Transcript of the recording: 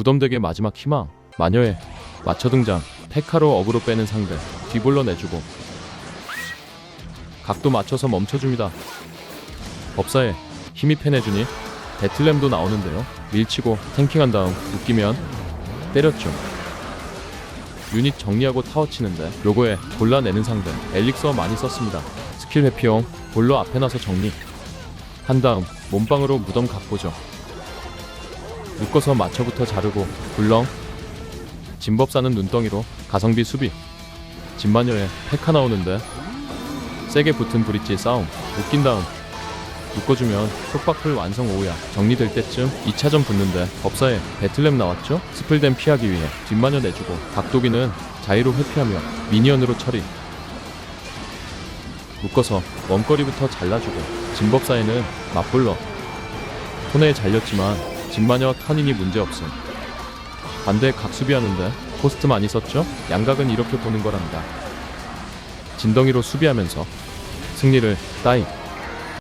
무덤되게 마지막 희망 마녀의 맞춰 등장 페카로 어그로 빼는 상대 뒤볼러 내주고. 각도 맞춰서 멈춰줍니다. 법사에 힘이 패내주니 배틀램도 나오는데요. 밀치고 탱킹한 다음 웃기면 때렸죠. 유닛 정리하고 타워 치는데 요거에 골라내는 상대 엘릭서 많이 썼습니다. 스킬 회피용 볼러 앞에 나서 정리. 한 다음 몸빵으로 무덤 각보죠 묶어서 맞춰부터 자르고 굴렁 진법 사는 눈덩이로 가성비 수비. 진마녀에 페카 나오는데 세게 붙은 브릿지 싸움 웃긴 다음 묶어주면 속박풀 완성 오후야 정리될 때쯤 2차전 붙는데 법사에 배틀램 나왔죠? 스플댐 피하기 위해 뒷마녀 내주고 각도기는 자이로 회피하며 미니언으로 처리. 묶어서 원거리부터 잘라주고 진법사에는 맞불러. 손에 잘렸지만 진마녀 터닝이 문제없음. 반대 각수비하는데 코스트 많이 썼죠? 양각은 이렇게 보는 거랍니다. 진덩이로 수비하면서 승리를 따이